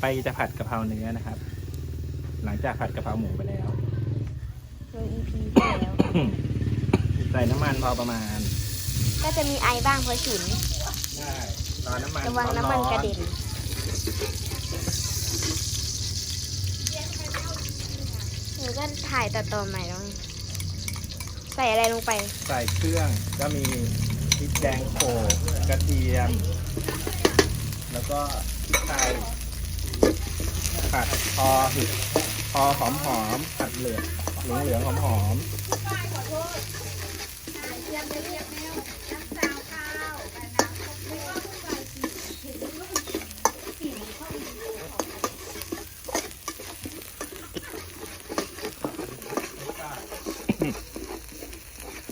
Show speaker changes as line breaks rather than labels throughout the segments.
ไปจะผัดกะเพราเนื้อนะครับ หลังจากผัดกะเพราหมูไปแล้ว
โดย EP ที่แล้ว
ใส่น้ำมันพอประมาณ
ก็จะมีไอบ้างเพราะฉุน
ได้รอน้ำมัน
ระวังน้ำมันกระเด็น หนูก็ถ่ายต่อๆใหม่แล้วไงใส่อะไรลงไป
ใส่เครื่องก็มีพริกแดงโขลกกระเทียม แล้วก็พริกไทย ผัดพอพอหอมหอมๆผัดเหลืองเหลืองเหลืองหอมหอม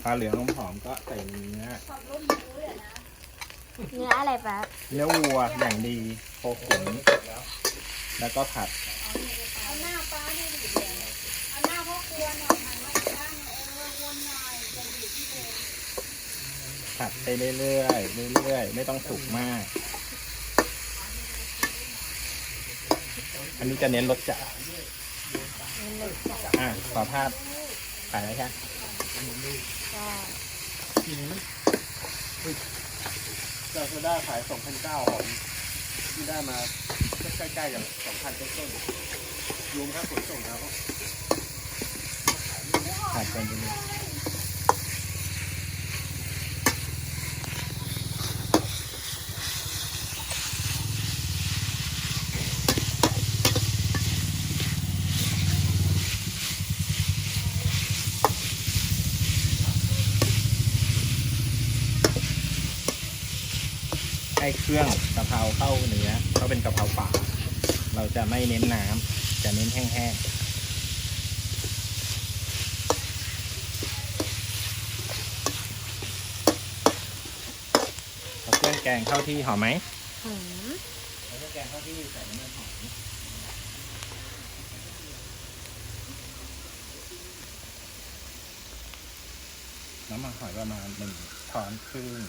พอเหลืองหอมหอมๆก็ใส่เนื้อ
เนื้ออะไรปะ
เนื้อวัวอย่างดีโคขุน แล้วก็ผัดผัดไปเรื่อยๆเรื่อยๆไม่ต้องสุกมาก อันนี้จะเน้นรสจัดอะขอภาพถ่ายแล้วใช่ไหม
ก็
จากโซด้าขาย2,900หอมที่ได้มา ใกล้ๆอย่าง2,000ต้นๆรวมค่าขนส่งแล้ว
ผันไปเลย ให้เครื่องกะเพราเข้าเนื้อเขาเป็นกะเพราป่า เราจะไม่เน้นน้ำจะเน้นแห้งๆเครื่องแกงเข้าที่หอมไหม
หอม
เอาเครื่องแกงเข้าที่ใส่น้ำมันหอมน้ำมันหอยประมาณหนึ่งช้อนครึ่ง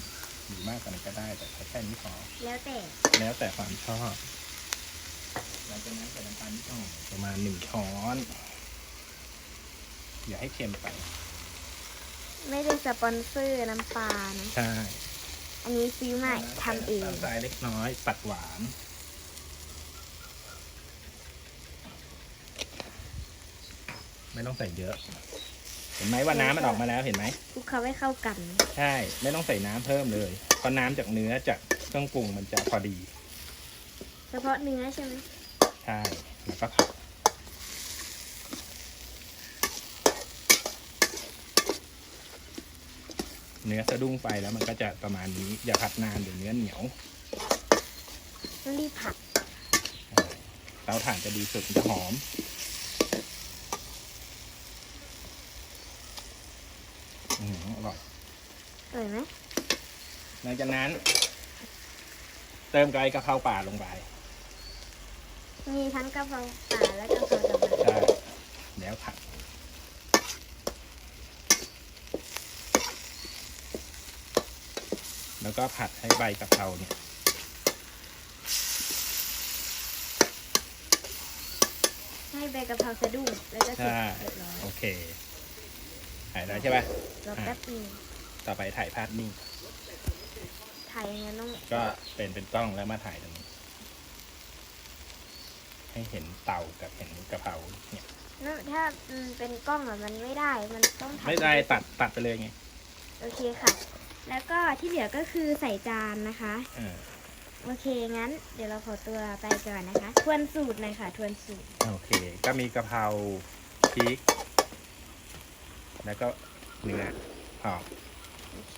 หรือมากกว่านี้ก็ได้ แต่ใช้แค่นี้พอ
แล้วแต่
แล้วแต่ความชอบหลังจากนั้นใส่น้ำตาลนิดหน่อยประมาณหนึ่งช้อน อย่าให้เค็มไป
ไม่ได้สปอนเซอร์น้ำปลานะ
ใช่
อันนี้ซื้อมาทำเอง
ใส่น้ำตาลทรายเล็กน้อยปัดหวาน ไม่ต้องใส่เยอะ เห็นไหมว่าน้ำมันออกมาแล้วเห็นไหม
คลุกเขาให้เข้ากัน
ใช่ไม่ต้องใส่น้ำเพิ่มเลยเพราะน้ำจากเนื้อจากเครื่องปรุงมันจะพอดี
เฉพาะเนื้อใช่ไหม
ใช่แล้วก็ผัดเนื้อสะดุ้งไฟแล้วมันก็จะประมาณนี้อย่าผัดนานเดี๋ยวเนื้อเหนียว
ต้องรีบผัด
เตาถ่านจะดีสุดมันจะหอม อืมอร่อย
อร่อยไหม
หลังจากนั้น เติมไก่กะเพราป่าลงไป
มีทั้งกะเพราป่าและกะเพราดอกไม้
ใช่แล้วผัดแล้วก็ผัดให้ใบกะเพราเนี่ย
ให้ใบกะเพราสะดุ้งแล้วก็เสร็จ
ใช่
เรียบร้อย
โอเค ถ่ายแล้วใช่ป่ะ
รอแป๊บนึง
ต่อไปถ่ายภาพนิ่ง
ถ่ายยังไงต้อง
ก็เป็นเป็นกล้องแล้วมาถ่ายตรงนี้ ให้เห็นเตากับเห็นกะเพราเนี่ย
แล้วถ้ามันเป็นกล้องอะมันไม่ได้มันต้องถ่าย
ไม่ได้ตัดตัดไปเลยไง
โอเคค่ะ แล้วก็ที่เหลือก็คือใส่จานนะคะ
เออ
โอเคงั้น เดี๋ยวเราขอตัวไปก่อนนะคะ ทวนสูตรหน่อยค่ะ ทวนสูตร
โอเค ก็มีกะเพราพริก แล้วก็เนื้อหอม
โอเค